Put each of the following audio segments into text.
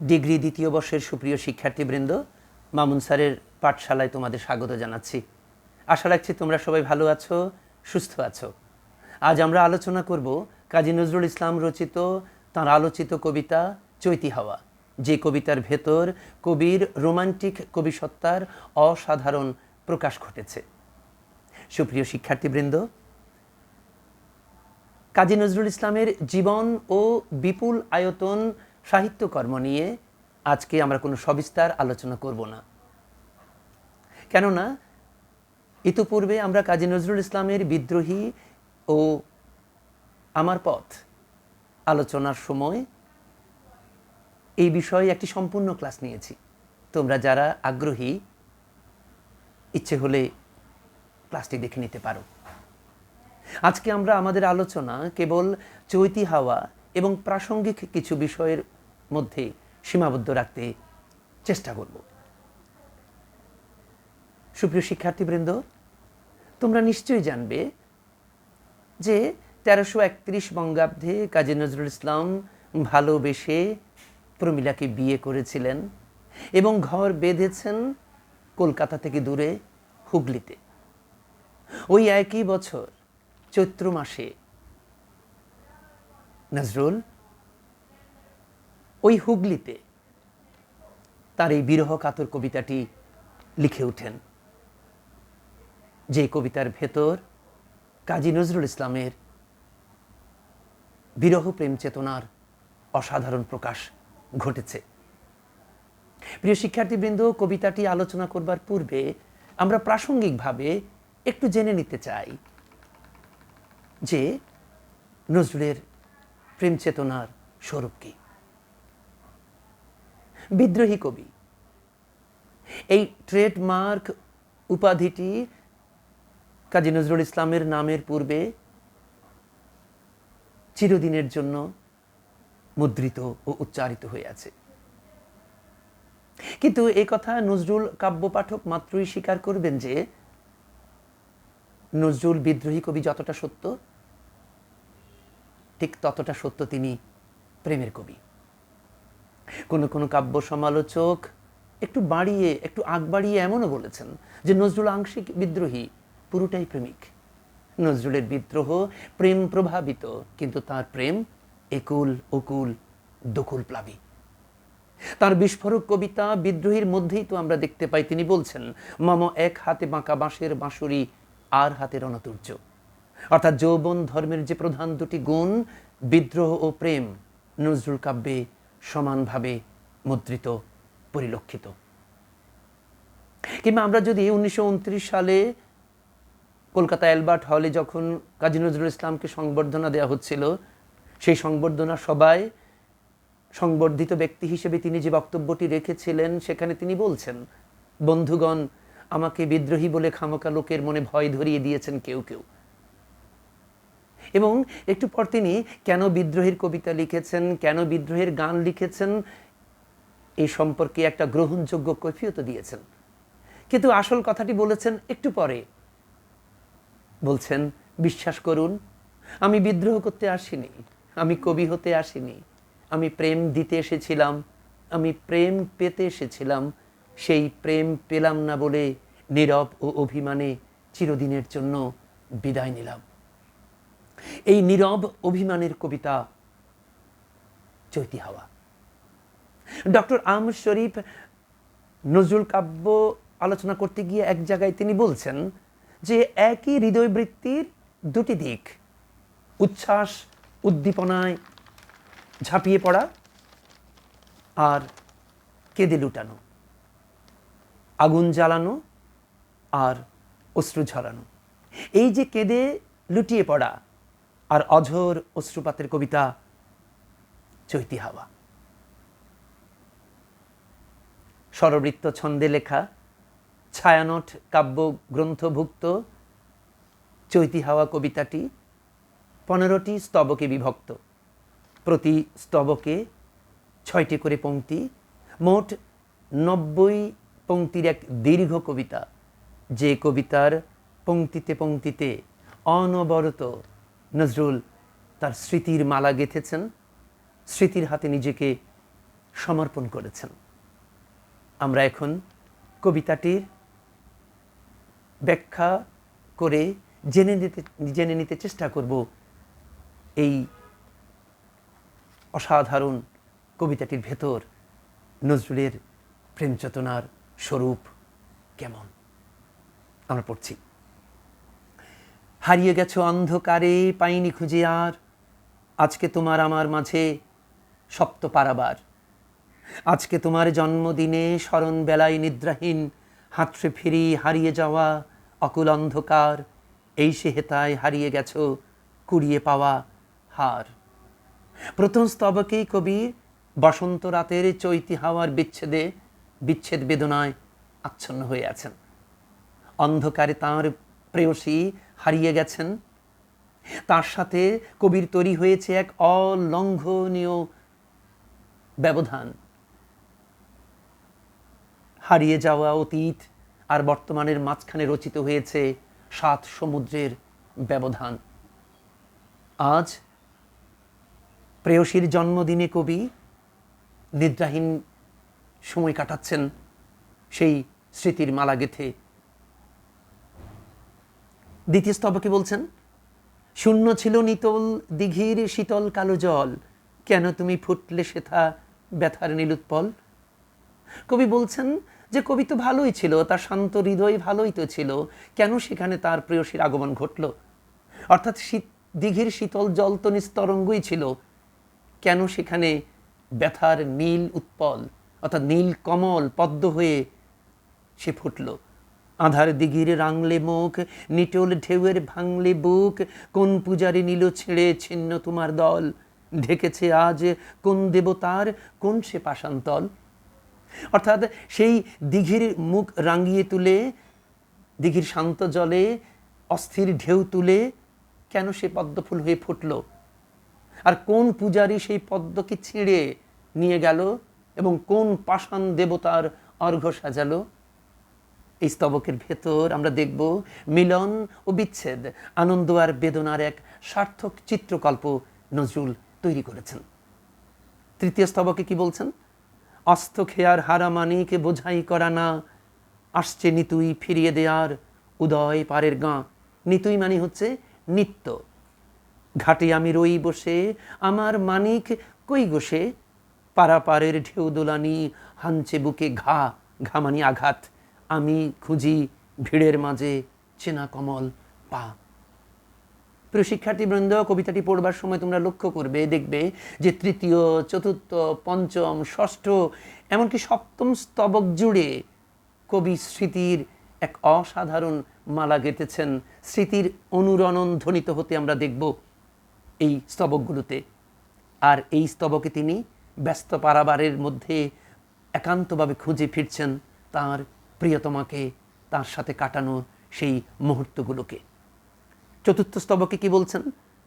Degree দ্বিতীয় বর্ষের সুপ্রিয় শিক্ষার্থীবৃন্দ, মামুন স্যারের পাঠশালায় তোমাদের স্বাগত জানাচ্ছি। আশা রাখছি তোমরা সবাই ভালো আছো, সুস্থ আছো। আজ আমরা আলোচনা করব কাজী নজরুল ইসলাম রচিত, তাঁর আলোচিত কবিতা চৈতি হাওয়া। যে কবিতার ভেতর কবির রোমান্টিক কবিসত্তার অসাধারণ প্রকাশ ঘটেছে। সুপ্রিয় শিক্ষার্থীবৃন্দ, কাজী নজরুল ইসলামের জীবন ও বিপুল আয়তন সাহিত্যকর্ম নিয়ে আজকে আমরা কোনো সবিস্তার আলোচনা করব না। কেননা, ইতোপূর্বে আমরা কাজী নজরুল ইসলামের বিদ্রোহী ও আমার পথ আলোচনার সময় এই বিষয়ে একটি সম্পূর্ণ ক্লাস নিয়েছি। তোমরা যারা আগ্রহী, ইচ্ছে হলে ক্লাসটি দেখে নিতে পারো। আজকে আমরা আমাদের আলোচনা কেবল চৈতি হাওয়া এবং প্রাসঙ্গিক কিছু বিষয়ের মধ্যে সীমাবদ্ধ রাখতে চেষ্টা করব। সুপ্রিয় শিক্ষার্থীবৃন্দ, তোমরা নিশ্চয়ই জানবে যে তেরোশো একত্রিশ বঙ্গাব্দে কাজী নজরুল ইসলাম ভালোবেসে প্রমিলাকে বিয়ে করেছিলেন এবং ঘর বেঁধেছেন কলকাতা থেকে দূরে হুগলিতে। ওই একই বছর চৈত্র মাসে নজরুল ওই হুগলিতে তার এই বিরহ কাতর কবিতাটি লিখে ওঠেন। যে কবিতার ভেতর কাজী নজরুল ইসলামের বিরহ প্রেম চেতনার অসাধারণ প্রকাশ ঘটেছে। প্রিয় শিক্ষার্থীবৃন্দ, কবিতাটি আলোচনা করবার পূর্বে আমরা প্রাসঙ্গিকভাবে একটু জেনে নিতে চাই যে নজরুলের প্রেম চেতনার স্বরূপ কি। বিদ্রোহী কবি। এই ট্রেডমার্ক উপাধিটি কাজী নজরুল ইসলামের নামের পূর্বে চিরদিনের জন্য মুদ্রিত ও উচ্চারিত হয়ে আছে। কিন্তু এ কথা নজরুল কাব্য পাঠক মাত্রই স্বীকার করবেন যে, নজরুল বিদ্রোহী কবি যতটা সত্য, ঠিক ততটা সত্য তিনি প্রেমের কবি। কোন কোন কাব্য সমালোচক একটু বাড়িয়ে, একটু আগ বাড়িয়ে এমনও বলেছেন যে নজরুল আংশিক বিদ্রোহী পুরোটাই প্রেমিক। নজরুলের বিদ্রোহ প্রেম প্রভাবিত, কিন্তু তার প্রেম একুল অকুল দকুল প্লাবী। তার বিস্ফোরক কবিতা বিদ্রোহীর মধ্যেই তো আমরা দেখতে পাই, তিনি বলছেন, মম এক হাতে বাঁকা বাঁশের বাঁশুরি, আর হাতে রণতুর্য। অর্থাৎ যৌবন ধর্মের যে প্রধান দুটি গুণ, বিদ্রোহ ও প্রেম, নজরুল কাব্যে সমানভাবে মুদ্রিত, পরিলক্ষিত। কিংবা আমরা যদি উনিশশো উনত্রিশ সালে কলকাতা অ্যালবার্ট হলে যখন কাজী নজরুল ইসলামকে সংবর্ধনা দেওয়া হচ্ছিল, সেই সংবর্ধনা সবাই সংবর্ধিত ব্যক্তি হিসেবে তিনি যে বক্তব্যটি রেখেছিলেন, সেখানে তিনি বলছেন, বন্ধুগণ, আমাকে বিদ্রোহী বলে খামোকা লোকের মনে ভয় ধরিয়ে দিয়েছেন কেউ কেউ। এবং একটু পর তিনি কেন বিদ্রোহের কবিতা লিখেছেন, কেন বিদ্রোহের গান লিখেছেন এই সম্পর্কে একটা গ্রহণযোগ্য কৈফিয়ত দিয়েছেন। কিন্তু আসল কথাটি বলেছেন একটু পরে। বলছেন, বিশ্বাস করুন, আমি বিদ্রোহ করতে আসিনি, আমি কবি হতে আসিনি, আমি প্রেম দিতে এসেছিলাম, আমি প্রেম পেতে এসেছিলাম, সেই প্রেম পেলাম না বলে নীরব ও অভিমানে চিরদিনের জন্য বিদায় নিলাম। এই নীরব অভিমানের কবিতা চৈতি হাওয়া। ডক্টর আম শরীফ নজরুল কাব্য আলোচনা করতে গিয়ে এক জায়গায় তিনি বলছেন যে একই হৃদয়বৃত্তির দুটি দিক, উচ্ছ্বাস, উদ্দীপনায় ঝাঁপিয়ে পড়া আর কেঁদে লুটানো, আগুন জ্বালানো আর অশ্রু ঝরানো। এই যে কেঁদে লুটিয়ে পড়া আর অঝোর অশ্রুপাতের কবিতা চৈতি হাওয়া। স্বরবৃত্ত ছন্দে লেখা, ছায়ানট কাব্য গ্রন্থভুক্ত চৈতি হাওয়া কবিতাটি পনেরোটি স্তবকে বিভক্ত। প্রতি স্তবকে ছয়টি করে পংক্তি, মোট নব্বই পংক্তির এক দীর্ঘ কবিতা। যে কবিতার পংক্তিতে পংক্তিতে অনবরত নজরুল তার স্মৃতির মালা গেঁথেছেন, স্মৃতির হাতে নিজেকে সমর্পণ করেছেন। আমরা এখন কবিতাটির ব্যাখ্যা করে জেনে নিতে জেনে নিতে চেষ্টা করব এই অসাধারণ কবিতাটির ভেতর নজরুলের প্রেম চেতনার স্বরূপ কেমন? আমরা পড়ছি। হারিয়ে গেছো অন্ধকারে, পাইনি খুঁজে আর। আজকে তোমার আমার মাঝে সপ্ত পারাবার। আজকে তোমার জন্মদিনে স্মরণ বেলায় নিদ্রাহীন হাতড়ে ফিরি হারিয়ে যাওয়া অকুল অন্ধকার, এই সে হেতায় হারিয়ে গেছো কুড়িয়ে পাওয়া হার। প্রথম স্তবকেই কবি বসন্ত রাতের চৈতি হাওয়ার বিচ্ছেদে বিচ্ছেদ বেদনায় আচ্ছন্ন হয়ে আছেন। অন্ধকারে তাঁর প্রেয়সী হারিয়ে গেছেন। তার সাথে কবির তৈরি হয়েছে এক অলঙ্ঘনীয় ব্যবধান। হারিয়ে যাওয়া অতীত আর বর্তমানের মাঝখানে রচিত হয়েছে সাত সমুদ্রের ব্যবধান। আজ প্রেয়সীর জন্মদিনে কবি নিদ্রাহীন সময় কাটাচ্ছেন সেই স্মৃতির মালা গেথে। দ্বিতীয় স্তবকে বলছেন, শূন্য ছিল নিতল দিঘির শীতল কালো জল, কেন তুমি ফুটলে সেথা ব্যথার নীলুৎপল কবি বলছেন যে কবি তো ভালোই ছিল, তার শান্ত হৃদয় ভালোই তো ছিল, কেন সেখানে তার প্রেয়সীর আগমন ঘটল? অর্থাৎ শীত, দিঘির শীতল জল তো নিস্তরঙ্গই ছিল, কেন সেখানে ব্যথার নীল উৎপল, অর্থাৎ নীল কমল পদ্ম হয়ে সে ফুটল? আধার দিঘির রাংলে মুখ, নিটোল ঢেউয়ের ভাঙলে বুক, কোন পূজারি নীল ছেড়ে ছিন্ন তোমার দল? ঢেকেছে আজ কোন দেবতার, কোন সে পাশান্তল অর্থাৎ সেই দিঘির মুখ রাঙিয়ে তুলে, দিঘির শান্ত জলে, অস্থির ঢেউ তুলে কেন সে পদ্মফুল হয়ে ফুটল? আর কোন পূজারি সেই পদ্মকে ছিঁড়ে নিয়ে গেল এবং কোন পাষাণ দেবতার অর্ঘ্য সাজালো? এই স্তবকের ভেতর আমরা দেখব মিলন ও বিচ্ছেদ, আনন্দ আর বেদনার এক সার্থক চিত্রকল্প নজরুল তৈরি করেছেন। তৃতীয় স্তবকে কি বলছেন? অস্ত খেয়ার হারামানিকে বোঝাই করা না, আসছে নিতুই ফিরিয়ে দেয়ার উদয় পারের গাঁ। নিতুই মানে হচ্ছে নিত্য। ঘাটে আমি রই বসে আমার মানিক কই গোসে পারাপারের ঢেউ দোলানি হাঞ্চে বুকে ঘা, ঘামানি আঘাত। আমি খুঁজি ভিড়ের মাঝে চেনা কমল পা। প্রিয় শিক্ষার্থীবৃন্দ, কবিতাটি পড়বার সময় তোমরা লক্ষ্য করবে, দেখবে যে তৃতীয়, চতুর্থ, পঞ্চম, ষষ্ঠ, এমনকি সপ্তম স্তবক জুড়ে কবি স্মৃতির এক অসাধারণ মালা গেঁথেছেন। স্মৃতির অনুরণন ধ্বনিত হতে আমরা দেখব এই স্তবকগুলোতে। আর এই স্তবকে তিনি ব্যস্ত পারাবারের মধ্যে একান্তভাবে খুঁজে ফিরছেন তার প্রিয়তমাকে তার সাথে কাটানো সেই মুহূর্তগুলোকে। চতুর্থ স্তবকে কি বলছেন?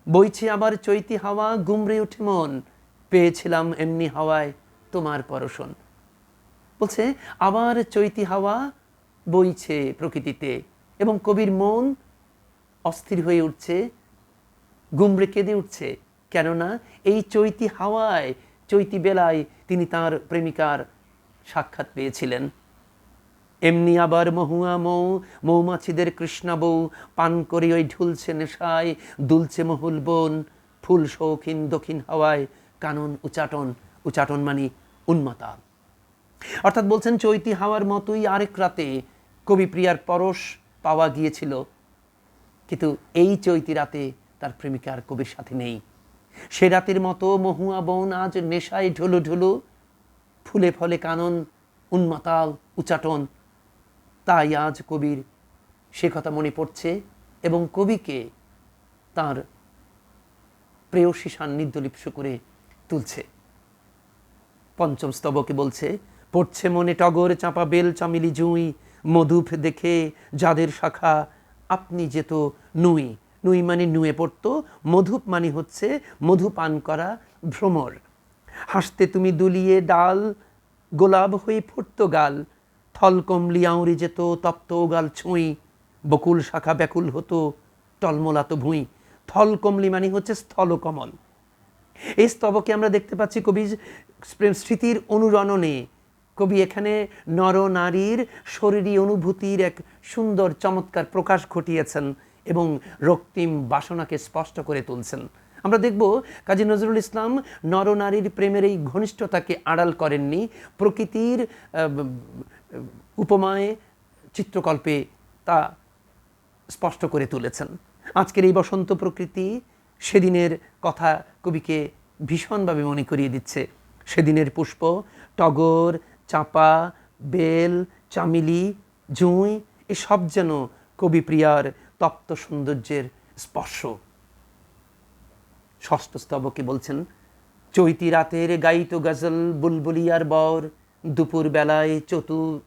বইছে আবার চৈতি হাওয়া, গুমরে উঠে মন। পেয়েছিলাম এমনি হাওয়ায় তোমার পরশন। বলছে, আবার চৈতি হাওয়া বইছে প্রকৃতিতে এবং কবির মন অস্থির হয়ে উঠছে, গুমরে কেঁদে উঠছে। কেননা এই চৈতি হাওয়ায়, চৈতি বেলায় তিনি তার প্রেমিকার সাক্ষাৎ পেয়েছিলেন। এমনি আবার মহুয়া মৌ, মৌমাছিদের কৃষ্ণা বউ, পান করে ওই ঢুলছে নেশায়, দুলছে মহুল বন, ফুল শৌখিন দক্ষিণ হাওয়ায়, কানন উচাটন উচাটন মানে উন্মাতা। অর্থাৎ বলছেন চৈতি হাওয়ার মতোই আরেক রাতে কবি প্রিয়ার পরশ পাওয়া গিয়েছিল। কিন্তু এই চৈতি রাতে তার প্রেমিকার কবির সাথে নেই। সে রাতের মতো মহুয়া বন আজ নেশায় ঢুলু ঢুলু, ফুলে ফলে কানন, উন্মাতাল, উচাটন তাই আজ কবির সে কথা মনে পড়ছে এবং কবিকে তার প্রেয়সী সান্নিধ্য লিপ্স করে তুলছে। পঞ্চম স্তবকে বলছে, পড়ছে মনে টগর চাপা বেল চামিলি জুঁই, মধুপ দেখে যাদের শাখা আপনি যেত নুই। নুই মানে নুয়ে পড়তো, মধুপ মানে হচ্ছে মধু পান করা ভ্রমর। হাসতে তুমি দুলিয়ে ডাল, গোলাপ হয়ে ফুটতো গাল থল কমলি আউরি যেত, তপ্ত গাল ছুঁই, বকুল শাখা ব্যাকুল হতো, টলমলাতো ভুঁই। থল কমলি মানে হচ্ছে স্থলকমল এই স্তবকে আমরা দেখতে পাচ্ছি কবি স্মৃতির অনুরণনে। কবি এখানে নর নারীর শরীরী অনুভূতির এক সুন্দর চমৎকার প্রকাশ ঘটিয়েছেন এবং রক্তিম বাসনাকে স্পষ্ট করে তুলছেন। আমরা দেখব কাজী নজরুল ইসলাম নরনারীর প্রেমের এই ঘনিষ্ঠতাকে আড়াল করেননি, প্রকৃতির উপমায়, চিত্রকল্পে তা স্পষ্ট করে তুলেছেন। আজকের এই বসন্ত প্রকৃতি সেদিনের কথা কবিকে ভীষণভাবে মনে করিয়ে দিচ্ছে। সেদিনের পুষ্প, টগর, চাপা, বেল, চামিলি, জুঁই, এসব যেন কবিপ্রিয়ার তপ্ত সৌন্দর্যের স্পর্শ। ষষ্ঠ স্তবকে বলছেন, চৈতি রাতের গাইত গজল, বুলবুলিয়ার বর দুপুর বেলায় চতু,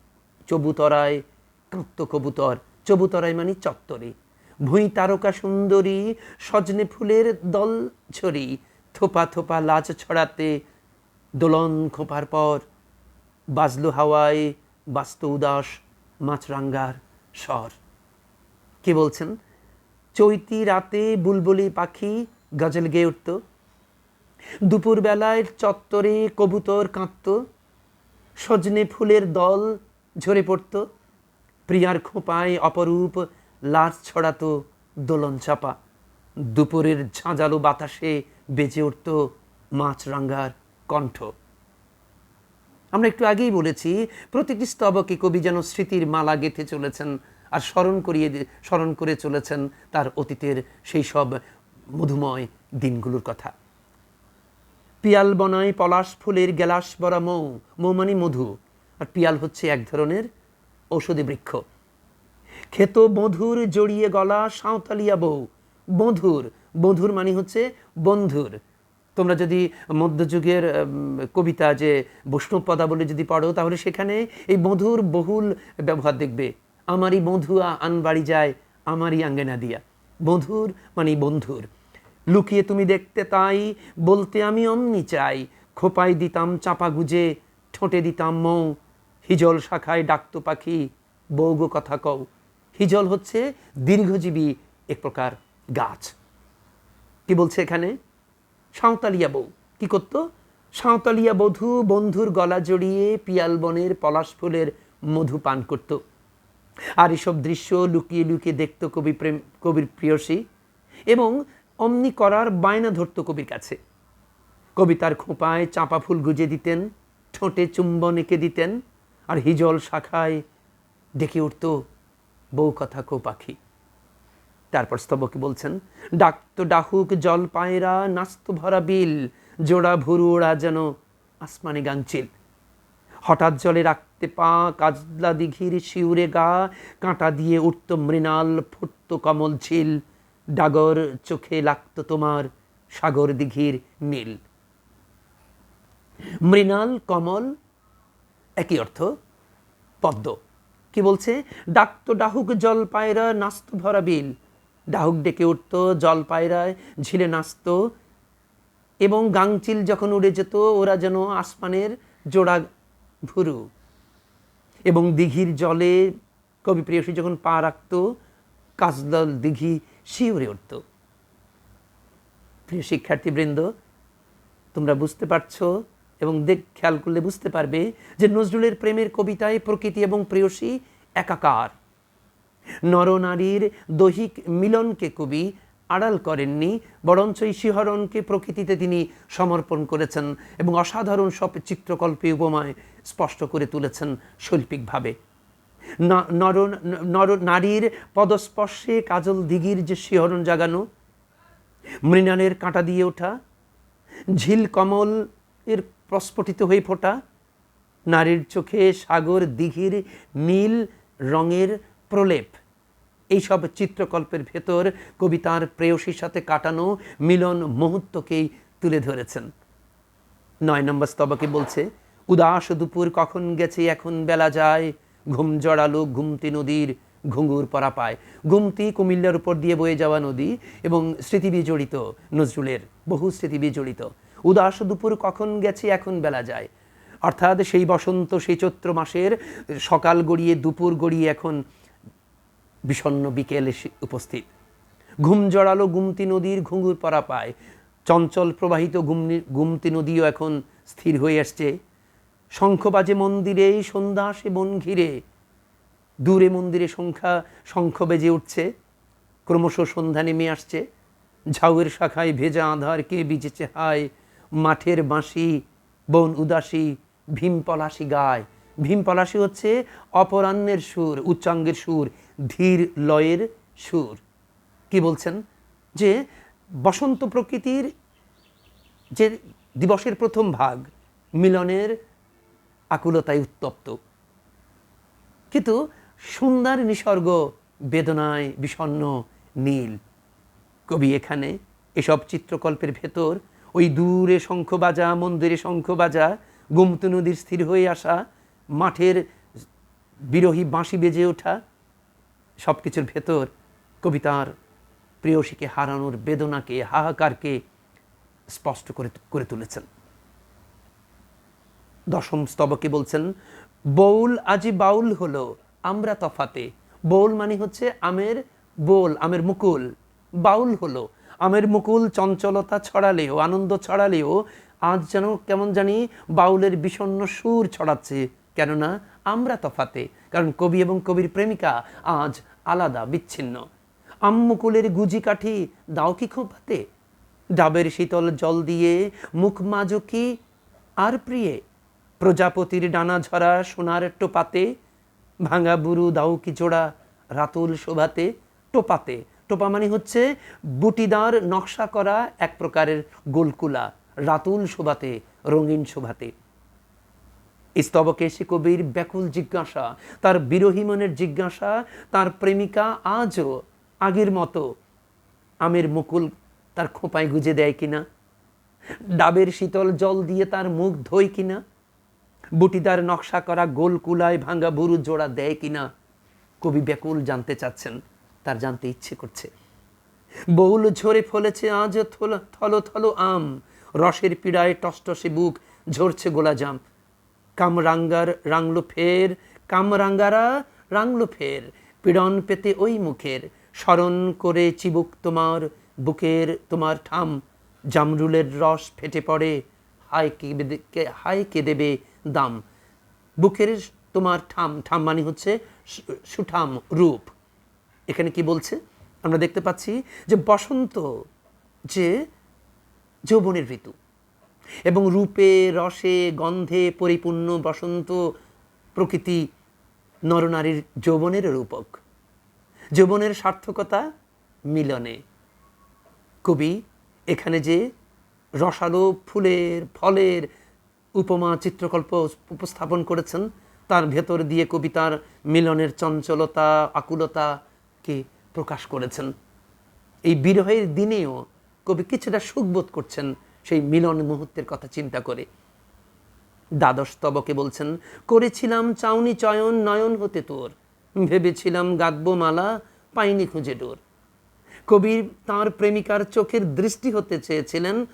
চবুতরায় কাঁত্ত কবুতর। চবুতরায় মানে চত্বরে। ভুঁই তারকা সুন্দরী, সজনে ফুলের দল ছড়ি থোপা থোপা লাজ ছড়াতে দোলন খোপার পর বাজলো হাওয়ায় বাস্ত উদাস মাছরাঙ্গার স্বর। কে বলছেন? চৈতি রাতে বুলবুলি পাখি গজল গেয়ে উঠত। দুপুরবেলায় চত্বরে কবুতর কাঁদত। সজনে ফুলের দল ঝরে পড়ত, প্রিয়ার খোঁপায় অপরূপ লাশ ছড়াতো দোলন চাপা। দুপুরের ঝাঁঝালো বাতাসে বেজে উঠত মাছরাঙ্গার কণ্ঠ। আমরা একটু আগেই বলেছি, প্রতিটি স্তবকে কবি যেন স্মৃতির মালা গেঁথে চলেছেন আর স্মরণ করিয়ে স্মরণ করে চলেছেন তার অতীতের সেই সব মধুময় দিনগুলোর কথা। পিয়াল বনায় পলাশ ফুলের গেলাস বরা মৌ মৌ মানে মধু। আর পিয়াল হচ্ছে এক ধরনের ঔষধি বৃক্ষ। খেত মধুর জড়িয়ে গলা সাঁওতালিয়া বউ। বধুর বধুর মানে হচ্ছে বন্ধুর। তোমরা যদি মধ্যযুগের কবিতা যে বৈষ্ণব পদাবলী যদি পড়ো, তাহলে সেখানে এই মধুর বহুল ব্যবহার দেখবে। আমারই বধু আন বাড়ি যায়, আমারই আঙ্গেনা দিয়া। বধুর মানে বন্ধুর। লুকিয়ে তুমি দেখতে তাই, বলতে আমি অমনি চাই। খোপায় দিতাম চাপা গুজে, ঠোঁটে দিতাম মৌ। হিজল শাখায় ডাকতো পাখি, বৌগ কথা কও। হিজল হচ্ছে দীর্ঘজীবী এক প্রকার গাছ। কি বলছে এখানে? সাঁওতালিয়া বউ। কি করতো? সাঁওতালিয়া বধূ বন্ধুর গলা জড়িয়ে পিয়াল বনের পলাশ ফুলের মধু পান করত। আর এসব দৃশ্য লুকিয়ে লুকিয়ে দেখত কবি প্রেম, কবির প্রিয়সী। এবং অমনি করার বায়না ধরত কবির কাছে। কবিতার খোঁপায় চাঁপা ফুল গুজে দিতেন, ঠোঁটে চুম্বন এঁকে দিতেন, আর হিজল শাখায় ডেকে উঠত বউ কথা কো পাখি। তারপর স্তবকে বলছেন, ডাকতো ডাহুক জল পায়রা, নাস্ত ভরা বিল, জোড়া ভুরু ওড়া যেন আসমানে গাংচিল হঠাৎ জলে রাখতে পা, কাজলা দিঘির শিউরে গা, কাঁটা দিয়ে উঠত মৃণাল, ফুটত কমল ঝিল ডাগর চোখে লাগতো তোমার সাগর দিঘির নীল। মৃণাল, কমল, একই অর্থ, পদ্ম। কি বলছে? ডাকতো ডাহুক জল পায়রা নাস্ত ভরা বিল। ডাহুক ডেকে উঠত জল পায়রায় ঝিলে নাচত। এবং গাংচিল যখন উড়ে যেত, ওরা যেন আসমানের জোড়া ভুরু। এবং দিঘির জলে কবি প্রিয়সী যখন পা রাখত কাজদল দিঘি শিউরে উঠত। প্রিয় শিক্ষার্থীবৃন্দ, তোমরা বুঝতে পারছ এবং দেখ, খেয়াল করলে বুঝতে পারবে যে নজরুলের প্রেমের কবিতায় প্রকৃতি এবং প্রেয়সী একাকার। নরনারীর দৈহিক মিলনকে কবি আড়াল করেননি, বরঞ্চ এই শিহরণকে প্রকৃতিতে তিনি সমর্পণ করেছেন এবং অসাধারণ সব চিত্রকল্পে উপমায় স্পষ্ট করে তুলেছেন শৈল্পিকভাবে। নর নর নারীর পদস্পর্শে কাজল দিঘির যে শিহরণ জাগানো, মৃণালের কাঁটা দিয়ে ওঠা, ঝিল কমল এর প্রস্ফুটিত হয়ে ফোটা, নারীর চোখে সাগর দিঘির নীল রঙের প্রলেপ। এইসব চিত্রকল্পের ভেতর কবিতার প্রেয়সীর সাথে কাটানো মিলন মুহূর্তকেই তুলে ধরেছেন। নয় নম্বর স্তবকে বলছে, উদাস দুপুর কখন গেছে, এখন বেলা যায় ঘুম জড়ালো ঘুমতি নদীর ঘুঙুর পরা পায়। গুমতি কুমিল্লার উপর দিয়ে বয়ে যাওয়া নদী এবং স্মৃতি বিজড়িত নজরুলের, বহু স্মৃতি বিজড়িত। উদাস দুপুর কখন গেছে এখন বেলা যায়। অর্থাৎ সেই বসন্ত, সেই চৈত্র মাসের সকাল গড়িয়ে দুপুর গড়িয়ে এখন বিষণ্ণ বিকেল উপস্থিত। ঘুম জড়ালো গুমতি নদীর ঘুঙুর পরা পায়। চঞ্চল প্রবাহিত গুমনি গুমতি নদীও এখন স্থির হয়ে আসছে। শঙ্খবাজে মন্দিরে, সন্ধ্যা সে বন ঘিরে। দূরে মন্দিরে সংখ্যা, শঙ্খ বেজে উঠছে। ক্রমশ সন্ধ্যা নেমে আসছে। ঝাউয়ের শাখায় ভেজা আধার কে বিজেছে হায়? মাঠের বাঁশি, বন উদাসী, ভীম পলাশি গায়। ভীম পলাশি হচ্ছে অপরাহ্নের সুর, উচ্চাঙ্গের সুর, ধীর লয়ের সুর। কি বলছেন? যে বসন্ত প্রকৃতির যে দিবসের প্রথম ভাগ, মিলনের আকুলতায় উত্তপ্ত। কিন্তু সুন্দর নিসর্গ বেদনায় বিষণ্ণ, নীল। কবি এখানে এসব চিত্রকল্পের ভেতর ওই দূরে শঙ্খ বাজা, মন্দিরে শঙ্খ বাজা, গোমতী নদীর স্থির হয়ে আসা, মাঠের বিরোহী বাঁশি বেজে ওঠা সব কিছুর ভেতর কবিতার প্রেয়সীকে হারানোর বেদনাকে, হাহাকারকে স্পষ্ট করে করে তুলেছেন। দশম স্তবকে বলছেন, বউল আজি বাউল হলো আমরা তফাতে। বউল মানে হচ্ছে আমের বোল, আমের মুকুল। বাউল হলো, আমের মুকুল চঞ্চলতা ছড়ালেও, আনন্দ ছড়ালেও, আজ যেন কেমন জানি বাউলের বিষণ্ণ সুর ছড়াচ্ছে। কেননা আমরা তফাতে, কারণ কবি এবং কবির প্রেমিকা আজ আলাদা, বিচ্ছিন্ন। আম্মুকুলের গুজি কাঠি দাও কি খোপাতে? ডাবের শীতল জল দিয়ে মুখ মাজো কি আর প্রিয়ে? প্রজাপতির ডানা ঝরা সোনার টোপাতে, ভাঙা বুরু দাও কি জোড়া রাতুল শোভাতে, টোপাতে। টোপা মানে হচ্ছে বুটিদার নকশা করা এক প্রকারের গোলকুলা, রাতুল শোভাতে, রঙিন শোভাতে। স্তবকে সে কবির ব্যাকুল জিজ্ঞাসা, তার বিরোহী মনের জিজ্ঞাসা, তার প্রেমিকা আজও আগের মতো আমের মুকুল তার খোঁপায় গুজে দেয় কিনা? ডাবের শীতল জল দিয়ে তার মুখ ধোয় কিনা? বুটিদার নকশা করা গোল কুলায় ভাঙ্গা বুরু জোড়া দেয় কিনা? কবি ব্যাকুল জানতে চাচ্ছেন, তার জানতে ইচ্ছে করছে। বউল ঝরে ফলেছে আজ থল থল থল আম, রসের পীড়ায় টসটসে বুক ঝরছে গোলাজাম। কামরাঙ্গার রাংলো ফের, কামরাঙ্গারা রাংলো ফের, পীড়ন পেতে ওই মুখের, স্মরণ করে চিবুক তোমার, বুকের তোমার ঠাম। জামরুলের রস ফেটে পড়ে হায় কে দেবে দাম। বুকের তোমার ঠাম ঠাম মানে হচ্ছে সুঠাম রূপ। এখানে কি বলছে? আমরা দেখতে পাচ্ছি যে বসন্ত যে যৌবনের ঋতু এবং রূপে, রসে, গন্ধে পরিপূর্ণ বসন্ত প্রকৃতি নরনারীর যৌবনের রূপক। যৌবনের সার্থকতা মিলনে। কবি এখানে যে রসালো ফুলের, ফলের উপমা, চিত্রকল্প উপস্থাপন করেছেন। তার ভেতর দিয়ে কবিতার মিলনের চঞ্চলতা আকুলতাকে প্রকাশ করেছেন। এই বিরহের দিনেও কবি কিছুটা সুখবোধ করছেন সেই মিলন মুহূর্তের কথা চিন্তা করে। দ্বাদশ তবকে বলছেন, করেছিলাম চাউনি চয়ন, নয়ন হতে তোর। ভেবেছিলাম গাদব মালা, পাইনি খুঁজে ডোর। কবির তার প্রেমিকার চোখের দৃষ্টি হতে চেয়েছিলেন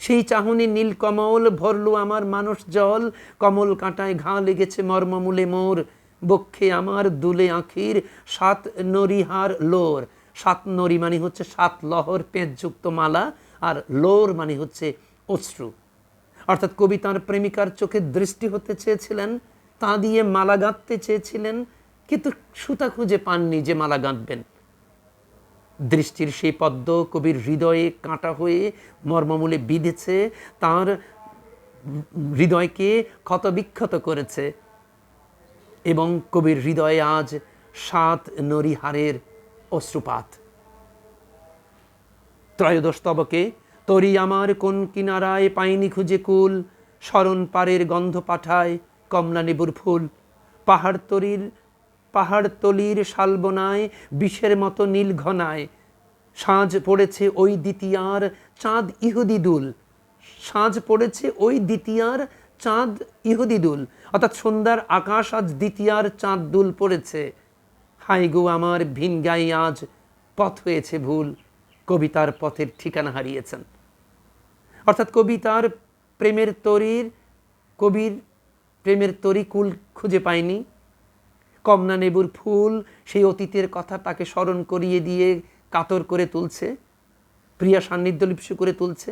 সেই চাহনি নীল কমল ভরলো আমার মানস জল। কমল কাঁটায় ঘা লেগেছে মর্মমূলে মোর। বক্ষে আমার দুলে আখির সাত নরিহার লোর। সাত নরি মানে হচ্ছে সাত লহর পেঁচযুক্ত মালা আর লোর মানে হচ্ছে অশ্রু। অর্থাৎ কবি তাঁর প্রেমিকার চোখে দৃষ্টি হতে চেয়েছিলেন, তা দিয়ে মালা গাঁথতে চেয়েছিলেন, কিন্তু সুতা খুঁজে পাননি যে মালা গাঁথবেন। দৃষ্টির সেই পদ্ম কবির হৃদয়ে কাঁটা হয়ে মর্মমূলে বিঁধেছে, তার হৃদয়কে ক্ষতবিক্ষত করেছে এবং কবির হৃদয়ে আজ সাত নরিহারের অশ্রুপাত। ত্রয়োদশ তবকে তরি আমার কোন কিনারায় পাইনি খুঁজে কুল শরণ পারের গন্ধ পাঠায় কমলা নেবুর ফুল, পাহাড় তরির পাহাড় তলির শালবনায়, বিষের মতো নীল ঘনায়। সাঁঝ পড়েছে ওই দ্বিতীয়ার চাঁদ ইহুদি দুল। সাঁঝ পড়েছে ওই দ্বিতীয়ার চাঁদ ইহুদি দুল। অর্থাৎ সন্ধ্যার আকাশ আজ দ্বিতীয়ার চাঁদ দুল পড়েছে। হাই গো আমার ভিন গাই আজ পথ হয়েছে ভুল। কবিতার পথের ঠিকানা হারিয়েছেন। অর্থাৎ কবিতার প্রেমের তরির, কবির প্রেমের তরি কুল খুঁজে পায়নি কমলা নেবুর ফুল, সেই অতীতের কথা তাকে স্মরণ করিয়ে দিয়ে কাতর করে তুলছে, প্রিয়া সান্নিধ্য লিপসু করে তুলছে।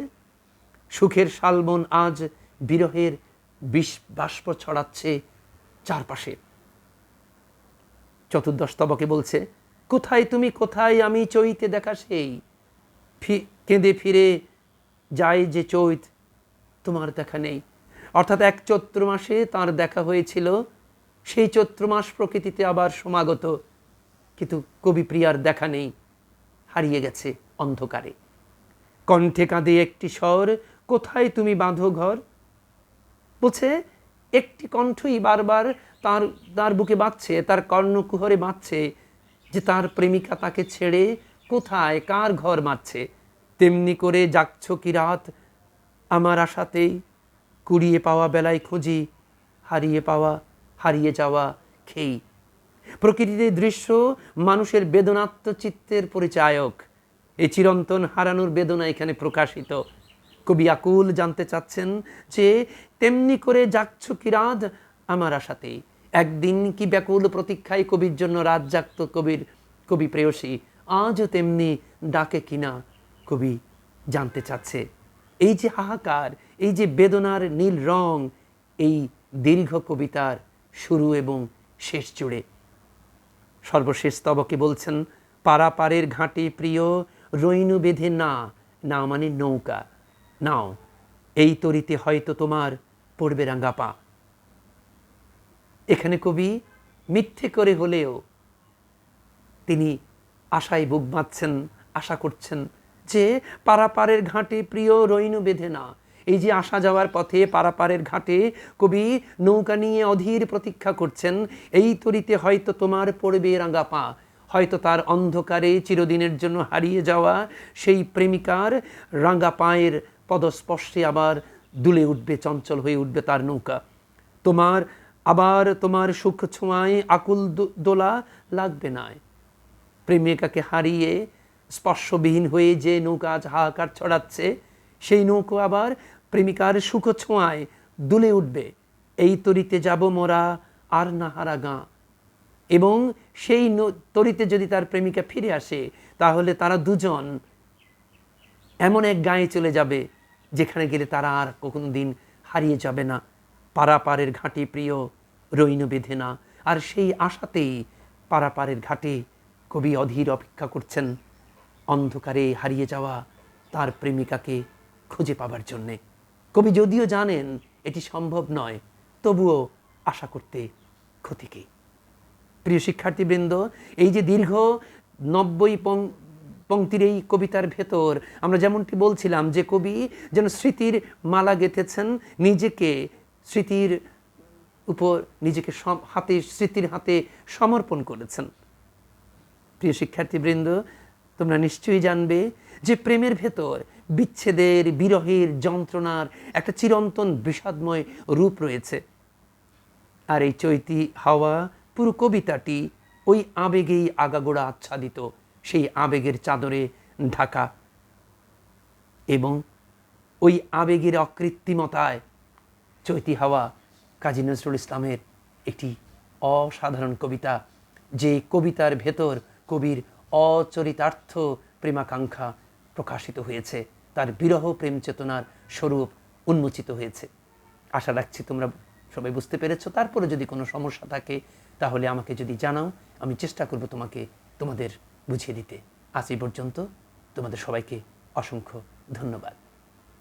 সুখের শালবন আজ বিরহের বিষ বাষ্প ছড়াচ্ছে চারপাশে। চতুর্দশ তবকে বলছে, কোথায় তুমি, কোথায় আমি চৈতে দেখা সেই? কেঁদে ফিরে যায় যে চৈত, তোমার দেখা নেই। অর্থাৎ এক চৈত্র মাসে তার দেখা হয়েছিল সেই চৈত্র মাস প্রকৃতিতে আবার সমাগত। কিন্তু কবিপ্রিয়ার দেখা নেই, হারিয়ে গেছে অন্ধকারে। কণ্ঠে কাঁদে একটি স্বর, কোথায় তুমি বাঁধো ঘর? বলছে, একটি কণ্ঠই বারবার তার তার বুকে বাঁচছে তার কর্ণকুহরে বাঁচছে যে তার প্রেমিকা তাকে ছেড়ে কোথায়, কার ঘর মারছে। তেমনি করে যাচ্ছ কি রাত, আমার আশাতেই কুড়িয়ে পাওয়া বেলায় খুঁজি, হারিয়ে পাওয়া হারিয়ে যাওয়া খেই। প্রকৃতির দৃশ্য মানুষের বেদনাত্ম চিত্তের পরিচায়ক। এই চিরন্তন হারানোর বেদনা এখানে প্রকাশিত। কবি আকুল জানতে চাচ্ছেন যে, তেমনি করে যাচ্ছ কি রাত আমার আশাতে? একদিন কি ব্যাকুল প্রতীক্ষায় কবির জন্য রাত জাগত কবির কবি প্রেয়সী? আজও তেমনি ডাকে কিনা কবি জানতে চাচ্ছে। এই যে হাহাকার, এই যে বেদনার নীল রং, এই দীর্ঘ কবিতার শুরু এবং শেষ জুড়ে। সর্বশেষ তবকে বলছেন, পারাপারের ঘাটে প্রিয় রৈনু বেঁধে না না মানে নৌকা। নাও, এই তরিতে হয়তো তোমার পড়বে রাঙ্গা পা। এখানে কবি মিথ্যে করে হলেও তিনি আশায় বুক বাঁধছেন, আশা করছেন যে, পারাপারের ঘাটে প্রিয় রৈনু বেঁধে না এই যে আসা যাওয়ার পথে পারাপারের ঘাটে কবি নৌকা নিয়ে অধীর প্রতীক্ষা করছেন, এই তরিতে হয়তো তোমার পড়বে রাঙা পা, হয়তো তার অন্ধকারে চিরদিনের জন্য হারিয়ে যাওয়া সেই প্রেমিকার রাঙা পায়ের পদস্পর্শে আবার দুলে উঠবে, চঞ্চল হয়ে উঠবে তার নৌকা। তোমার, আবার তোমার সুখ ছোঁয়ায় আকুল দোলা লাগবে না প্রেমিকাকে হারিয়ে স্পর্শবিহীন হয়ে যে নৌকা আজ হাহাকার ছড়াচ্ছে সেই নৌকো আবার প্রেমিকার সুখ ছোঁয়ায় দুলে উঠবে। এই তরিতে যাব মোরা আর না হারা গাঁ। এবং সেই তরিতে যদি তার প্রেমিকা ফিরে আসে, তাহলে তারা দুজন এমন এক গায়ে চলে যাবে, যেখানে গেলে তারা আর কখনো দিন হারিয়ে যাবে না। পারাপারের ঘাটে প্রিয় রৈন বেঁধে না। আর সেই আশাতেই পারাপারের ঘাটে কবি অধীর অপেক্ষা করছেন। অন্ধকারে হারিয়ে যাওয়া তার প্রেমিকাকে খুঁজে পাবার জন্যে। কবি যদিও জানেন এটি সম্ভব নয়, তবুও আশা করতে ক্ষতি কী? প্রিয় শিক্ষার্থীবৃন্দ, এই যে দীর্ঘ নব্বই পংক্তির এই কবিতার ভেতর আমরা যেমনটি বলছিলাম যে কবি যেন স্মৃতির মালা গেঁথেছেন, নিজেকে স্মৃতির উপর, নিজেকে হাতে, স্মৃতির হাতে সমর্পণ করেছেন। প্রিয় শিক্ষার্থীবৃন্দ, তোমরা নিশ্চয়ই জানবে যে প্রেমের ভেতর বিচ্ছেদের, বিরহের যন্ত্রণার একটা চিরন্তন বিষাদময় রূপ রয়েছে। আর এই চৈতি হাওয়া পুরো কবিতাটি ওই আবেগেই আগাগোড়া আচ্ছাদিত, সেই আবেগের চাদরে ঢাকা। এবং ওই আবেগের অকৃত্রিমতায় চৈতি হাওয়া কাজী নজরুল ইসলামের একটি অসাধারণ কবিতা, যে কবিতার ভেতর কবির অচরিতার্থ প্রেমাকাঙ্ক্ষা প্রকাশিত হয়েছে। তার বিরহ প্রেম চেতনার স্বরূপ উন্মোচিত হয়েছে। আশা রাখছি তোমরা সবাই বুঝতে পেরেছ। তারপরে যদি কোনো সমস্যা থাকে, তাহলে আমাকে যদি জানাও, আমি চেষ্টা করব তোমাকে, তোমাদের বুঝিয়ে দিতে। আজ এই পর্যন্ত তোমাদের সবাইকে অসংখ্য ধন্যবাদ।